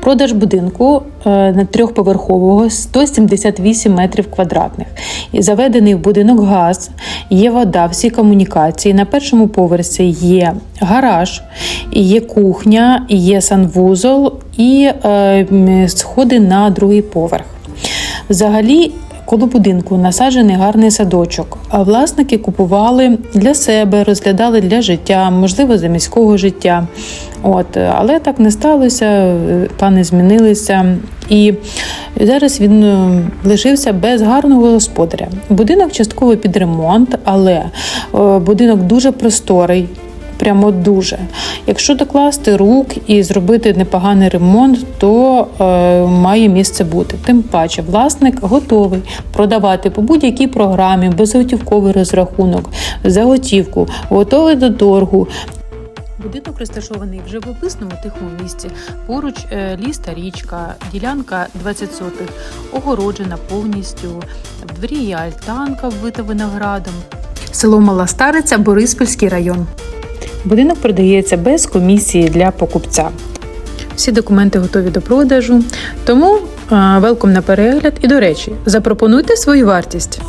Продаж будинку е, на трьохповерхового 178 метрів квадратних. Заведений в будинок газ, є вода, всі комунікації. На першому поверсі є гараж, є кухня, є санвузол і е, сходи на другий поверх. Взагалі, коло будинку насаджений гарний садочок, а власники купували для себе, розглядали для життя, можливо, за міського життя. От, але так не сталося, е, плани змінилися. І зараз він е, лишився без гарного господаря. Будинок частково під ремонт, але е, будинок дуже просторий. Прямо дуже. Якщо докласти рук і зробити непоганий ремонт, то е, має місце бути. Тим паче, власник готовий продавати по будь-якій програмі, безготівковий розрахунок, за готівку, готовий до торгу. Будинок розташований в живописному тихому місці. Поруч е, ліс та річка, ділянка 20 сотих, огороджена повністю. В дворі є альтанка, вбита виноградом. Село Мала Стариця, Бориспільський район. Будинок продається без комісії для покупця. Всі документи готові до продажу, тому велком на перегляд. І до речі, запропонуйте свою вартість.